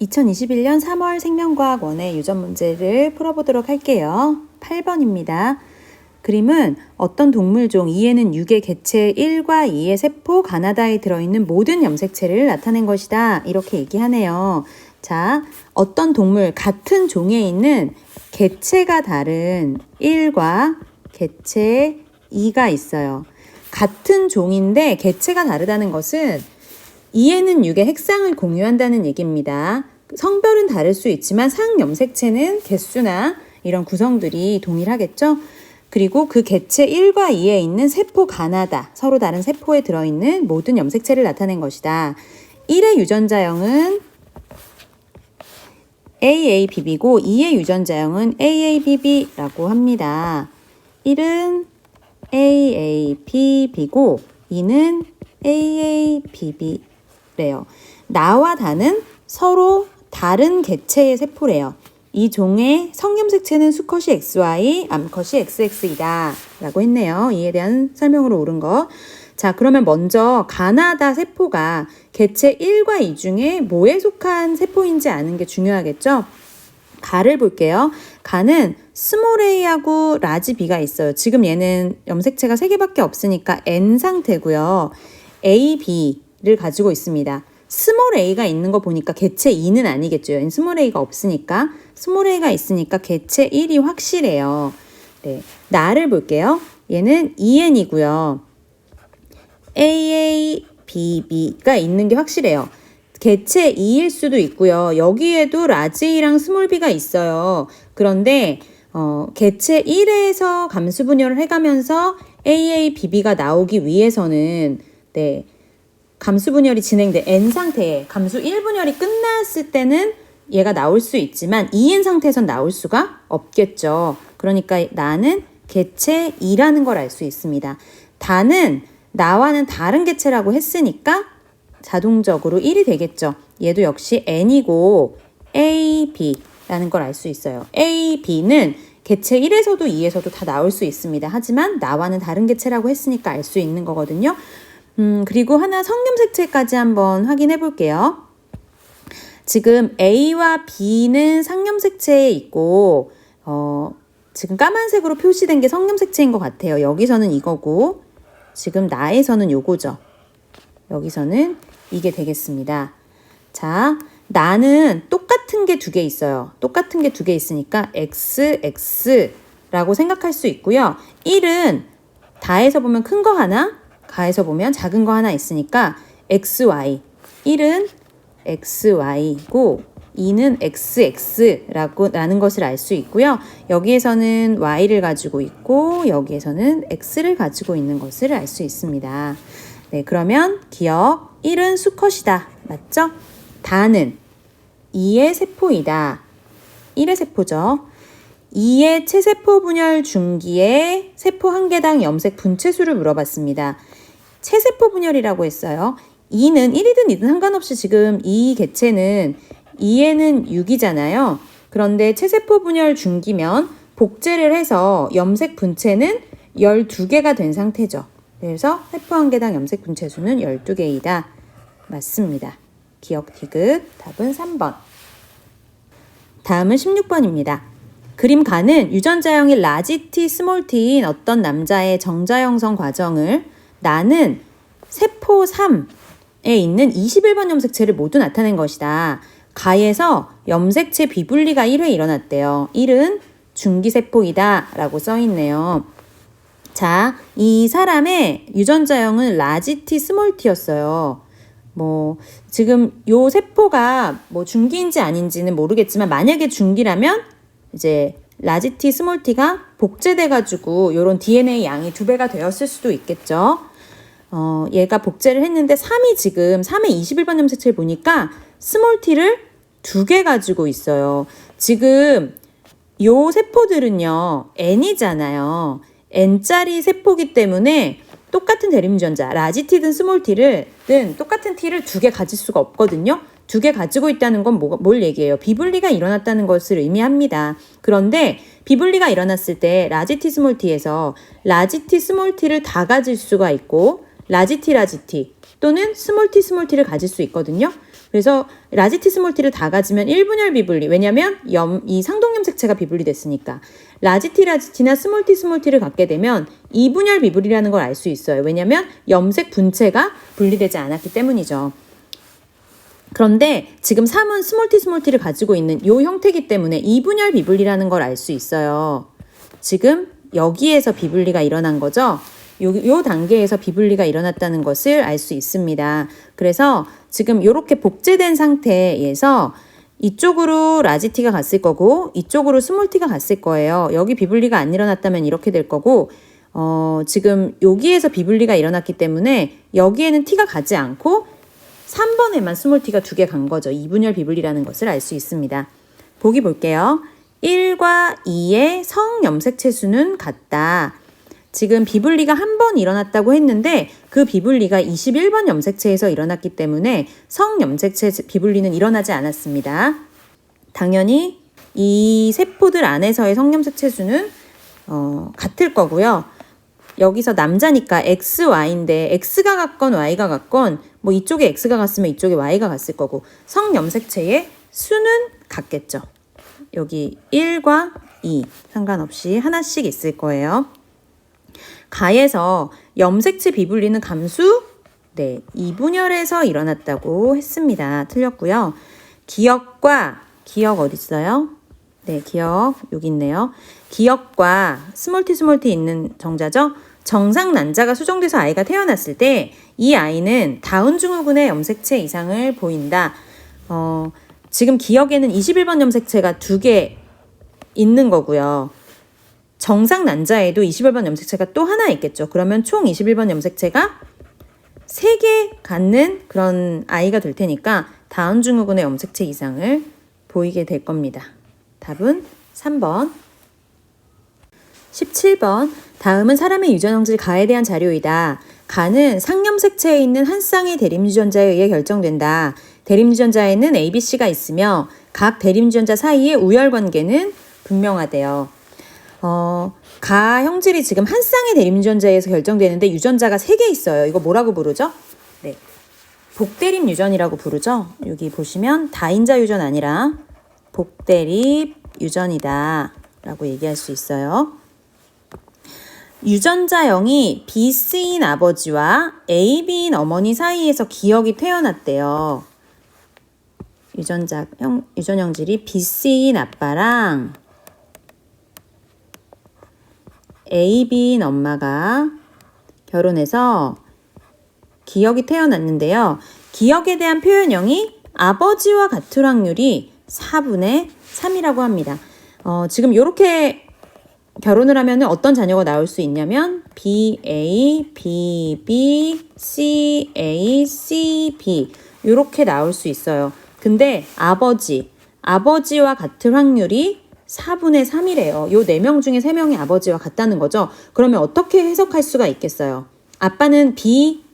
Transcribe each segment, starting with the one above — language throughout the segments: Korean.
2021년 3월 생명과학원의 유전 문제를 풀어보도록 할게요. 8번입니다. 그림은 어떤 동물종 2에는 6의 개체 1과 2의 세포 가나다에 들어있는 모든 염색체를 나타낸 것이다. 이렇게 얘기하네요. 자, 어떤 동물 같은 종에 있는 개체가 다른 1과 개체 2가 있어요. 같은 종인데 개체가 다르다는 것은 2에는 6의 핵상을 공유한다는 얘기입니다. 성별은 다를 수 있지만 상염색체는 개수나 이런 구성들이 동일하겠죠? 그리고 그 개체 1과 2에 있는 세포 가나다, 서로 다른 세포에 들어있는 모든 염색체를 나타낸 것이다. 1의 유전자형은 AABB고 2의 유전자형은 AABB라고 합니다. 1은 AABB고 2는 AABB 래요. 나와 다는 서로 다른 개체의 세포래요. 이 종의 성염색체는 수컷이 XY, 암컷이 XX이다. 라고 했네요. 이에 대한 설명으로 옳은 거. 자, 그러면 먼저 가나다 세포가 개체 1과 2 중에 뭐에 속한 세포인지 아는 게 중요하겠죠? 가를 볼게요. 가는 스몰 a하고 라지 b가 있어요. 지금 얘는 염색체가 3개밖에 없으니까 n 상태고요. a, b 를 가지고 있습니다. 스몰 a가 있는 거 보니까 개체 2는 아니겠죠. 스몰 a가 없으니까 스몰 a가 있으니까 개체 1이 확실해요. 네, 나를 볼게요. 얘는 2n이고요. AABB가 있는 게 확실해요. 개체 2일 수도 있고요. 여기에도 라지랑 스몰 b가 있어요. 그런데 어, 개체 1에서 감수 분열을 해가면서 AABB가 나오기 위해서는 네, 감수 분열이 진행돼 N 상태에 감수 1분열이 끝났을 때는 얘가 나올 수 있지만 2N 상태에선 나올 수가 없겠죠. 그러니까 나는 개체 2라는 걸 알 수 있습니다. 다는 나와는 다른 개체라고 했으니까 자동적으로 1이 되겠죠. 얘도 역시 N이고 A, B라는 걸 알 수 있어요. A, B는 개체 1에서도 2에서도 다 나올 수 있습니다. 하지만 나와는 다른 개체라고 했으니까 알 수 있는 거거든요. 음, 그리고 하나 성염색체까지 한번 확인해 볼게요. 지금 A와 B는 상염색체에 있고, 어, 지금 까만색으로 표시된 게 성염색체인 것 같아요. 여기서는 이거고, 지금 나에서는 요거죠. 여기서는 이게 되겠습니다. 자, 나는 똑같은 게 두 개 있어요. 똑같은 게 두 개 있으니까 X, X라고 생각할 수 있고요. 1은 다에서 보면 큰 거 하나, 가에서 보면 작은 거 하나 있으니까 XY. 1은 XY고 2는 XX라고 라는 것을 알 수 있고요. 여기에서는 Y를 가지고 있고 여기에서는 X를 가지고 있는 것을 알 수 있습니다. 네, 그러면 기억 1은 수컷이다. 맞죠? 다는 2의 세포이다. 1의 세포죠. 2의 체세포 분열 중기의 세포 한 개당 염색 분체수를 물어봤습니다. 체세포 분열이라고 했어요. 2는 1이든 2든 상관없이 지금 이 개체는 2에는 6이잖아요. 그런데 체세포 분열 중기면 복제를 해서 염색 분체는 12개가 된 상태죠. 그래서 세포 한 개당 염색 분체 수는 12개이다. 맞습니다. 기억 디귿 답은 3번. 다음은 16번입니다. 그림 가는 유전자형이 라지 T, 스몰 T인 어떤 남자의 정자 형성 과정을 나는 세포 3에 있는 21번 염색체를 모두 나타낸 것이다. 가에서 염색체 비분리가 1회 일어났대요. 1은 중기세포이다 라고 써있네요. 자, 이 사람의 유전자형은 라지 T, 스몰 T였어요. 뭐, 지금 요 세포가 뭐 중기인지 아닌지는 모르겠지만 만약에 중기라면 이제 라지 T, 스몰 T가 복제돼가지고 요런 DNA 양이 두 배가 되었을 수도 있겠죠. 어, 얘가 복제를 했는데 3이 지금 3의 21번 염색체를 보니까 스몰 t를 두 개 가지고 있어요. 지금 요 세포들은요, n이잖아요. n짜리 세포기 때문에 똑같은 대림유전자, 라지 t든 스몰 t를 든 똑같은 t를 두 개 가질 수가 없거든요. 두 개 가지고 있다는 건 뭐, 뭘 얘기해요? 비분리가 일어났다는 것을 의미합니다. 그런데 비분리가 일어났을 때 라지 t 스몰 t에서 라지 t 스몰 t를 다 가질 수가 있고 라지 t 라지 t 또는 스몰 t 스몰 t를 가질 수 있거든요. 그래서 라지 T 스몰 T를 다 가지면 1분열 비분리. 왜냐면 염, 이 상동염색체가 비분리 됐으니까. 라지 T, 라지 T나 스몰 T, 스몰 T를 갖게 되면 2분열 비분리라는 걸 알 수 있어요. 왜냐면 염색 분체가 분리되지 않았기 때문이죠. 그런데 지금 3은 스몰 T, 스몰 T를 가지고 있는 이 형태이기 때문에 2분열 비분리라는 걸 알 수 있어요. 지금 여기에서 비분리가 일어난 거죠. 요, 요 단계에서 비분리가 일어났다는 것을 알 수 있습니다. 그래서 지금 이렇게 복제된 상태에서 이쪽으로 라지 T가 갔을 거고 이쪽으로 스몰 T가 갔을 거예요. 여기 비분리가 안 일어났다면 이렇게 될 거고 어, 지금 여기에서 비분리가 일어났기 때문에 여기에는 T가 가지 않고 3번에만 스몰 T가 두 개 간 거죠. 이분열 비분리라는 것을 알 수 있습니다. 보기 볼게요. 1과 2의 성염색체 수는 같다. 지금 비분리가 한 번 일어났다고 했는데 그 비분리가 21번 염색체에서 일어났기 때문에 성염색체 비분리는 일어나지 않았습니다. 당연히 이 세포들 안에서의 성염색체 수는 어, 같을 거고요. 여기서 남자니까 X, Y인데 X가 같건 Y가 같건 뭐 이쪽에 X가 갔으면 이쪽에 Y가 갔을 거고 성염색체의 수는 같겠죠. 여기 1과 2 상관없이 하나씩 있을 거예요. 가에서 염색체 비분리는 감수 네, 이분열에서 일어났다고 했습니다. 틀렸고요. 기억과 기억 어디 있어요? 네, 기억 여기 있네요. 기억과 스몰티 스몰티 있는 정자죠. 정상 난자가 수정돼서 아이가 태어났을 때 이 아이는 다운 증후군의 염색체 이상을 보인다. 어, 지금 기억에는 21번 염색체가 두 개 있는 거고요. 정상 난자에도 21번 염색체가 또 하나 있겠죠. 그러면 총 21번 염색체가 세개 갖는 그런 아이가 될 테니까 다운 증후군의 염색체 이상을 보이게 될 겁니다. 답은 3번. 17번. 다음은 사람의 유전 형질 가에 대한 자료이다. 가는 상염색체에 있는 한 쌍의 대립유전자에 의해 결정된다. 대립유전자에는 ABC가 있으며 각 대립유전자 사이의 우열 관계는 분명하대요. 어, 가 형질이 지금 한 쌍의 대립유전자에서 결정되는데 유전자가 세 개 있어요. 이거 뭐라고 부르죠? 네. 복대립 유전이라고 부르죠. 여기 보시면 다인자 유전 아니라 복대립 유전이다. 라고 얘기할 수 있어요. 유전자형이 BC인 아버지와 AB인 어머니 사이에서 기억이 태어났대요. 유전자 형, 유전 형질이 BC인 아빠랑 AB인 엄마가 결혼해서 기억이 태어났는데요. 기억에 대한 표현형이 아버지와 같을 확률이 4분의 3이라고 합니다. 어, 지금 이렇게 결혼을 하면 어떤 자녀가 나올 수 있냐면 B, A, B, B, C, A, C, B 이렇게 나올 수 있어요. 근데 아버지, 아버지와 같을 확률이 4분의 3이래요. 요네명 중에 세명이 아버지와 같다는 거죠. 그러면 어떻게 해석할 수가 있겠어요? 아빠는 B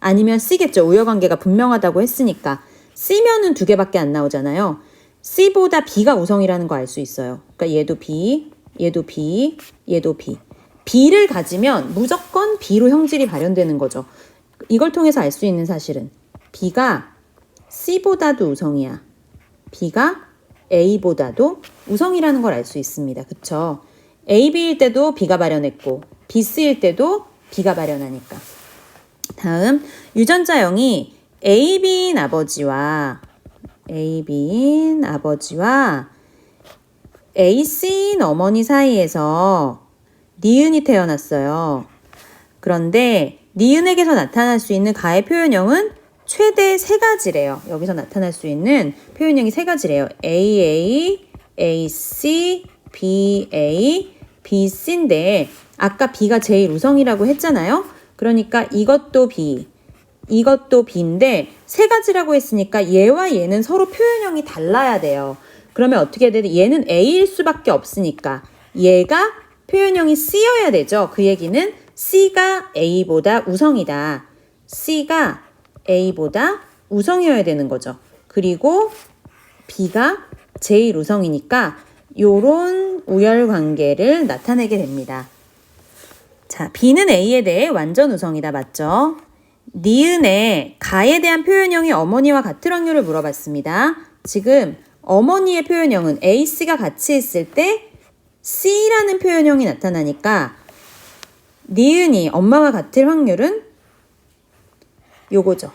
아니면 C겠죠. 우열관계가 분명하다고 했으니까. C면은 두 개밖에 안 나오잖아요. C보다 B가 우성이라는 거 알 수 있어요. 그러니까 얘도 B, 얘도 B, 얘도 B. B를 가지면 무조건 B로 형질이 발현되는 거죠. 이걸 통해서 알 수 있는 사실은 B가 C보다도 우성이야. B가 A보다도 우성이라는 걸 알 수 있습니다. 그쵸? AB일 때도 B가 발현했고 BC일 때도 B가 발현하니까. 다음 유전자형이 AB인 아버지와 AB인 아버지와 AC인 어머니 사이에서 니은이 태어났어요. 그런데 니은에게서 나타날 수 있는 가의 표현형은 최대 세 가지래요. 여기서 나타날 수 있는 표현형이 세 가지래요. AA, AC, BA, BC인데 아까 B가 제일 우성이라고 했잖아요. 그러니까 이것도 B, 이것도 B인데 세 가지라고 했으니까 얘와 얘는 서로 표현형이 달라야 돼요. 그러면 어떻게 해야 돼? 얘는 A일 수밖에 없으니까 얘가 표현형이 C여야 되죠. 그 얘기는 C가 A보다 우성이다. C가 A보다 우성이어야 되는 거죠. 그리고 B가 제일 우성이니까 요런 우열 관계를 나타내게 됩니다. 자, B는 A에 대해 완전 우성이다. 맞죠? 니은의 가에 대한 표현형이 어머니와 같을 확률을 물어봤습니다. 지금 어머니의 표현형은 에이스가 같이 있을 때 C라는 표현형이 나타나니까 니은이 엄마와 같을 확률은 요거죠.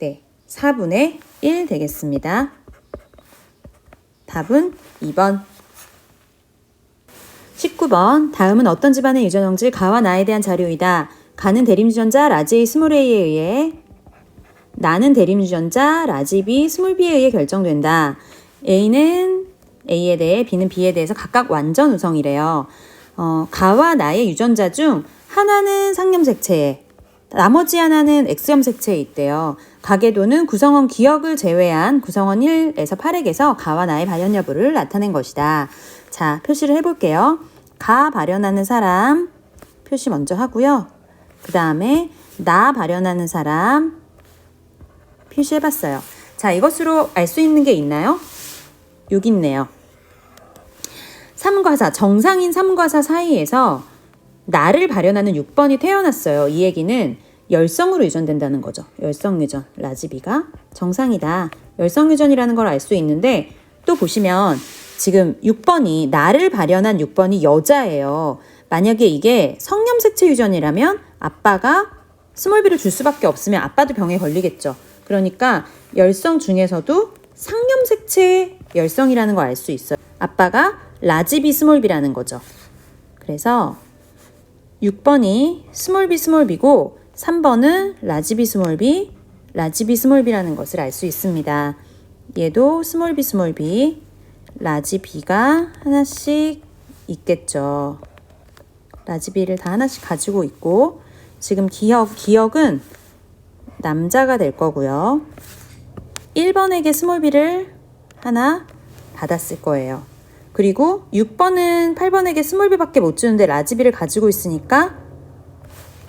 네, 4분의 1 되겠습니다. 답은 2번. 19번. 다음은 어떤 집안의 유전형질 가와 나에 대한 자료이다. 가는 대림유전자 라지 스몰 A에 의해 나는 대림유전자 라지 B 스몰 B에 의해 결정된다. A는 A에 대해 B는 B에 대해서 각각 완전 우성이래요. 어, 가와 나의 유전자 중 하나는 상념색체에 나머지 하나는 X염색체에 있대요. 가계도는 구성원 기억을 제외한 구성원 1에서 8액에서 가와 나의 발현 여부를 나타낸 것이다. 자, 표시를 해볼게요. 가 발현하는 사람 표시 먼저 하고요. 그 다음에 나 발현하는 사람 표시해봤어요. 자, 이것으로 알 수 있는 게 있나요? 여기 있네요. 삼과사, 정상인 삼과사 사이에서 나를 발현하는 6번이 태어났어요. 이 얘기는 열성으로 유전된다는 거죠. 열성 유전, 라지비가 정상이다. 열성 유전이라는 걸 알 수 있는데 또 보시면 지금 6번이 나를 발현한 6번이 여자예요. 만약에 이게 성염색체 유전이라면 아빠가 스몰비를 줄 수밖에 없으면 아빠도 병에 걸리겠죠. 그러니까 열성 중에서도 상염색체 열성이라는 걸 알 수 있어요. 아빠가 라지비 스몰비라는 거죠. 그래서 6번이 스몰비 스몰비고 3번은 라지비 스몰비, 라지비 스몰비라는 것을 알 수 있습니다. 얘도 스몰비 스몰비, 라지비가 하나씩 있겠죠. 라지비를 다 하나씩 가지고 있고 지금 기억, 기억은 남자가 될 거고요. 1번에게 스몰비를 하나 받았을 거예요. 그리고 6번은 8번에게 스몰비밖에 못 주는데 라지비를 가지고 있으니까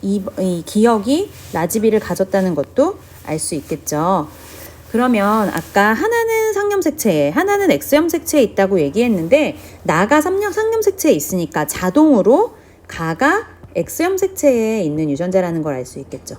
이, 이 기억이 라지비를 가졌다는 것도 알 수 있겠죠. 그러면 아까 하나는 상염색체에 하나는 X염색체에 있다고 얘기했는데 나가 상염색체에 있으니까 자동으로 가가 X염색체에 있는 유전자라는 걸 알 수 있겠죠.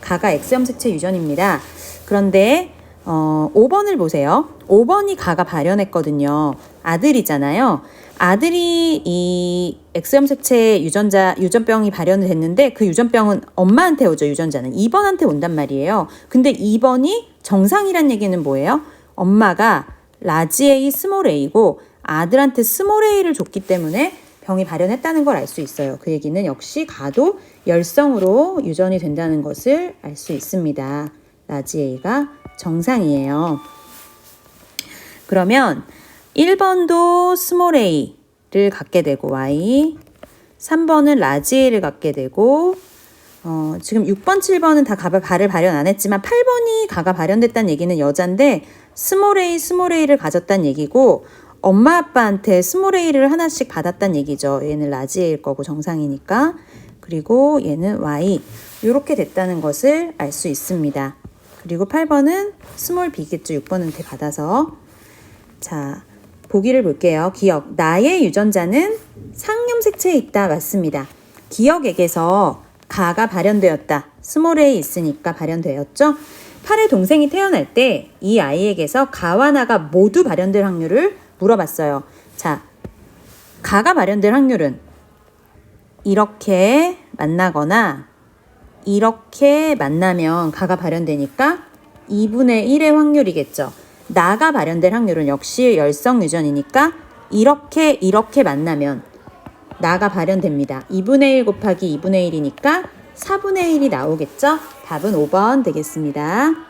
가가 X염색체 유전입니다. 그런데 어, 5번을 보세요. 5번이 가가 발현했거든요. 아들이잖아요. 아들이 이 X염색체 유전자 유전병이 발현이 됐는데 그 유전병은 엄마한테 오죠. 유전자는 2번한테 온단 말이에요. 근데 2번이 정상이란 얘기는 뭐예요? 엄마가 라지 A 스몰 A고 아들한테 스몰 A를 줬기 때문에 병이 발현했다는 걸 알 수 있어요. 그 얘기는 역시 가도 열성으로 유전이 된다는 것을 알 수 있습니다. 라지 A가 정상이에요. 그러면 1번도 스몰 a를 갖게 되고 y, 3번은 라지 a를 갖게 되고 어, 지금 6번, 7번은 다 가가, 가를 발현 안 했지만 8번이 가가 발현됐다는 얘기는 여잔데 스몰 a, 스몰 a를 가졌다는 얘기고 엄마 아빠한테 스몰 a를 하나씩 받았다는 얘기죠. 얘는 라지 a일 거고 정상이니까. 그리고 얘는 y. 이렇게 됐다는 것을 알 수 있습니다. 그리고 8번은 스몰 b겠죠. 6번한테 받아서. 자, 보기를 볼게요. 기억. 나의 유전자는 상염색체에 있다. 맞습니다. 기억액에서 가가 발현되었다. 스몰 a 있으니까 발현되었죠. 8의 동생이 태어날 때 이 아이에게서 가와 나가 모두 발현될 확률을 물어봤어요. 자, 가가 발현될 확률은 이렇게 만나거나 이렇게 만나면 가가 발현되니까 2분의 1의 확률이겠죠. 나가 발현될 확률은 역시 열성 유전이니까 이렇게 이렇게 만나면 나가 발현됩니다. 2분의 1 곱하기 2분의 1이니까 4분의 1이 나오겠죠? 답은 5번 되겠습니다.